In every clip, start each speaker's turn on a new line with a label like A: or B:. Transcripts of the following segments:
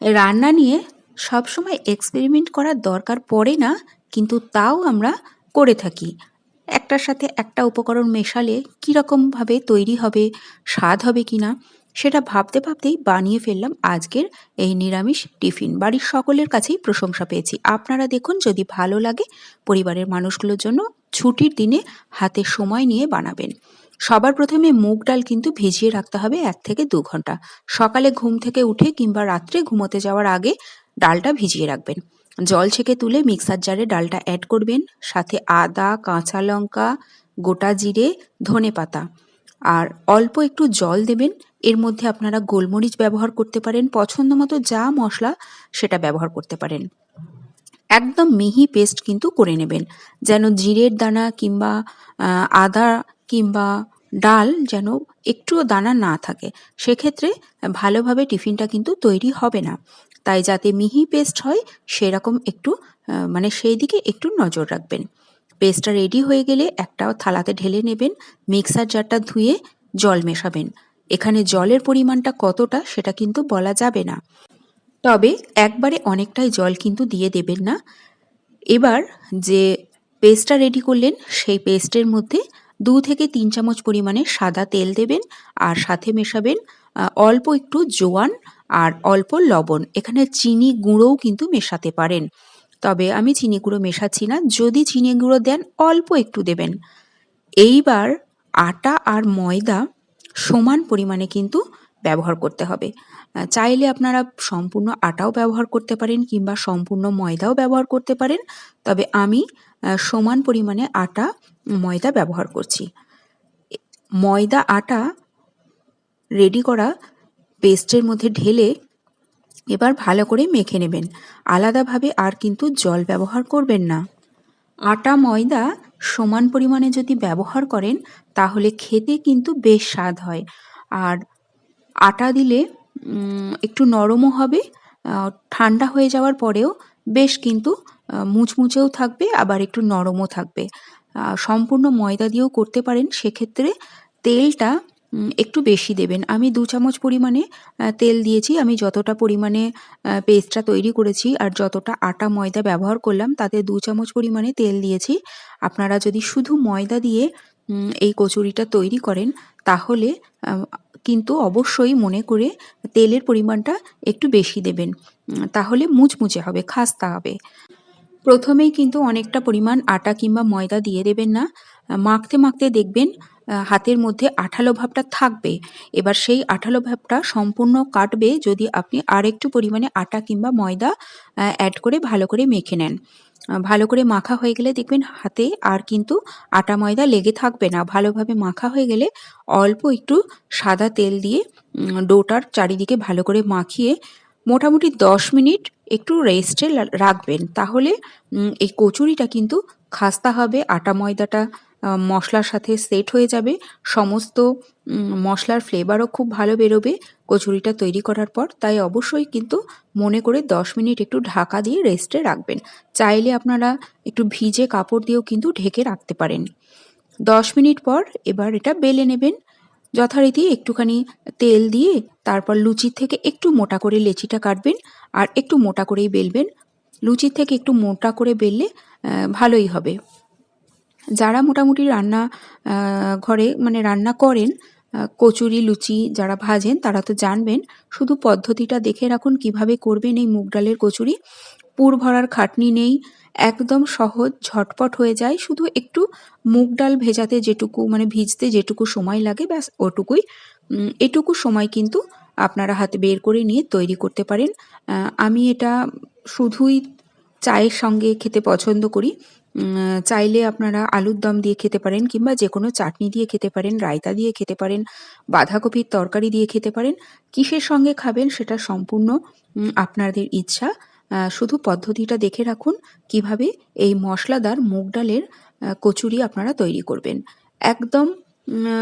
A: রান্না নিয়ে সবসময় এক্সপেরিমেন্ট করার দরকার পড়ে না, কিন্তু তাও আমরা করে থাকি। একটার সাথে একটা উপকরণ মেশালে কীরকমভাবে তৈরি হবে, স্বাদ হবে কি না সেটা ভাবতে ভাবতেই বানিয়ে ফেললাম আজকের এই নিরামিষ টিফিন। বাড়ির সকলের কাছেই প্রশংসা পেয়েছি। আপনারা দেখুন যদি ভালো লাগে পরিবারের মানুষগুলোর জন্য ছুটির দিনে হাতে সময় নিয়ে বানাবেন। সবার প্রথমে মুগ ডাল কিন্তু ভিজিয়ে রাখতে হবে এক থেকে দু ঘণ্টা। সকালে ঘুম থেকে উঠে কিংবা রাত্রে ঘুমোতে যাওয়ার আগে ডালটা ভিজিয়ে রাখবেন। জল ছেঁকে তুলে মিক্সার জারে ডালটা অ্যাড করবেন, সাথে আদা, কাঁচা লঙ্কা, গোটা জিরে, ধনে পাতা। আর অল্প একটু জল দেবেন, এর মধ্যে আপনারা গোলমরিচ ব্যবহার করতে পারেন, পছন্দ মতো যা মশলা সেটা ব্যবহার করতে পারেন। একদম মিহি পেস্ট কিন্তু করে নেবেন, যেন জিরের দানা কিংবা আদা কিংবা ডাল যেন একটুও দানা না থাকে। সেক্ষেত্রে ভালোভাবে টিফিনটা কিন্তু তৈরি হবে না। তাই যাতে মিহি পেস্ট হয়, সেরকম একটু মানে সেই দিকে একটু নজর রাখবেন। পেস্টটা রেডি হয়ে গেলে একটা থালাতে ঢেলে নেবেন, মিক্সার জারটা ধুয়ে জল মেশাবেন। এখানে জলের পরিমাণটা কতটা সেটা কিন্তু বলা যাবে না। তবে একবারে অনেকটাই জল কিন্তু দিয়ে দেবেন না। এবার যে পেস্টটা রেডি করলেন, সেই পেস্টের মধ্যে দু থেকে তিন চামচ পরিমাণে সাদা তেল দেবেন আর সাথে মেশাবেন অল্প একটু জোয়ান আর অল্প লবণ। এখানে চিনি গুঁড়োও কিন্তু মেশাতে পারেন। তবে আমি চিনি গুঁড়ো মেশাচ্ছি না। যদি চিনি গুঁড়ো দেন, অল্প একটু দেবেন। এইবার আটা আর ময়দা সমান পরিমাণে কিন্তু ব্যবহার করতে হবে। চাইলে আপনারা সম্পূর্ণ আটাও ব্যবহার করতে পারেন কিংবা সম্পূর্ণ ময়দাও ব্যবহার করতে পারেন। তবে আমি সমান পরিমাণে আটা, ময়দা ব্যবহার করছি। ময়দা, আটা রেডি করা পেস্টের মধ্যে ঢেলে এবার ভালো করে মেখে নেবেন। আলাদাভাবে আর কিন্তু জল ব্যবহার করবেন না। আটা, ময়দা সমান পরিমাণে যদি ব্যবহার করেন, তাহলে খেতে কিন্তু বেশ স্বাদ হয়। আর আটা দিলে একটু নরমও হবে ঠান্ডা হয়ে যাওয়ার পরেও বেশ কিন্তু মুচমুচেও থাকবে, আবার একটু নরমও থাকবে। সম্পূর্ণ ময়দা দিয়েও করতে পারেন, সেক্ষেত্রে তেলটা একটু বেশি দেবেন। আমি দু চামচ পরিমাণে তেল দিয়েছি। আমি যতটা পরিমাণে পেস্টটা তৈরি করেছি আর যতটা আটা ময়দা ব্যবহার করলাম, তাতে দু চামচ পরিমাণে তেল দিয়েছি। আপনারা যদি শুধু ময়দা দিয়ে এই কচুরিটা তৈরি করেন, তাহলে কিন্তু অবশ্যই মনে করে তেলের পরিমাণটা একটু বেশি দেবেন। তাহলে মুচমুচে হবে, খাস্তা হবে। প্রথমেই কিন্তু অনেকটা পরিমাণ আটা কিংবা ময়দা দিয়ে দেবেন না। মাখতে মাখতে দেখবেন হাতের মধ্যে আঠালো ভাবটা থাকবে। এবার সেই আঠালো ভাবটা সম্পূর্ণ কাটবে যদি আপনি আর একটু পরিমাণে আটা কিংবা ময়দা অ্যাড করে ভালো করে মেখে নেন। ভালো করে মাখা হয়ে গেলে দেখবেন হাতে আর কিন্তু আটা ময়দা লেগে থাকবে না। ভালোভাবে মাখা হয়ে গেলে অল্প একটু সাদা তেল দিয়ে ডোটার চারিদিকে ভালো করে মাখিয়ে মোটামুটি দশ মিনিট একটু রেস্টে রাখবেন। তাহলে এই কচুরিটা কিন্তু খাস্তা হবে, আটা ময়দাটা মশলার সাথে সেট হয়ে যাবে। সমস্ত মশলার ফ্লেভারও খুব ভালো বেরোবে কচুরিটা তৈরি করার পর। তাই অবশ্যই কিন্তু মনে করে দশ মিনিট একটু ঢাকা দিয়ে রেস্টে রাখবেন। চাইলে আপনারা একটু ভিজে কাপড় দিয়েও কিন্তু ঢেকে রাখতে পারেন। দশ মিনিট পর এবার এটা বেলে নেবেন। যথারীতি একটুখানি তেল দিয়ে তারপর লুচির থেকে একটু মোটা করে লেচিটা কাটবেন আর একটু মোটা করেই বেলবেন। লুচির থেকে একটু মোটা করে বেললে ভালোই হবে। যারা মোটামুটি রান্না ঘরে মানে রান্না করেন কচুরি, লুচি যারা ভাজেন তারা তো জানবেন শুধু পদ্ধতিটা দেখে রাখুন কীভাবে করবেন এই মুগ ডালের কচুরি। পুর ভরার খাটনি নেই, একদম সহজ, ঝটপট হয়ে যায়। শুধু একটু মুগ ডাল ভেজাতে যেটুকু মানে ভিজতে যেটুকু সময় লাগে ব্যাস ওটুকুই। এটুকু সময় কিন্তু আপনারা হাতে বের করে নিয়ে তৈরি করতে পারেন। আমি এটা শুধুই চায়ের সঙ্গে খেতে পছন্দ করি। চাইলে আপনারা আলুর দম দিয়ে খেতে পারেন কিংবা যে কোনো চাটনি দিয়ে খেতে পারেন, রায়তা দিয়ে খেতে পারেন, বাঁধাকপির তরকারি দিয়ে খেতে পারেন। কিসের সঙ্গে খাবেন সেটা সম্পূর্ণ আপনাদের ইচ্ছা। শুধু পদ্ধতিটা দেখে রাখুন কীভাবে এই মশলাদার মুগ ডালের কচুরি আপনারা তৈরি করবেন। একদম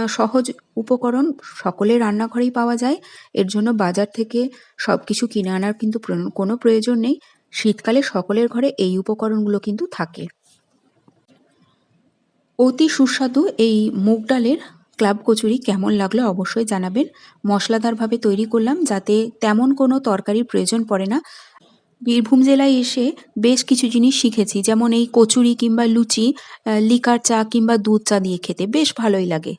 A: সহজ উপকরণ সকলের রান্নাঘরেই পাওয়া যায়। এর জন্য বাজার থেকে সব কিছু কিনে আনার কিন্তু কোনো প্রয়োজন নেই। শীতকালে সকলের ঘরে এই উপকরণগুলো কিন্তু থাকে। অতি সুস্বাদু এই মুগ ডালের ক্লাব কচুরি কেমন লাগল অবশ্যই জানাবেন। মশলাদারভাবে তৈরি করলাম যাতে তেমন কোনো তরকারির প্রয়োজন পড়ে না। বীরভূম জেলায় এসে বেশ কিছু জিনিস শিখেছি, যেমন এই কচুরি কিংবা লুচি লিকার চা কিংবা দুধ চা দিয়ে খেতে বেশ ভালোই লাগে।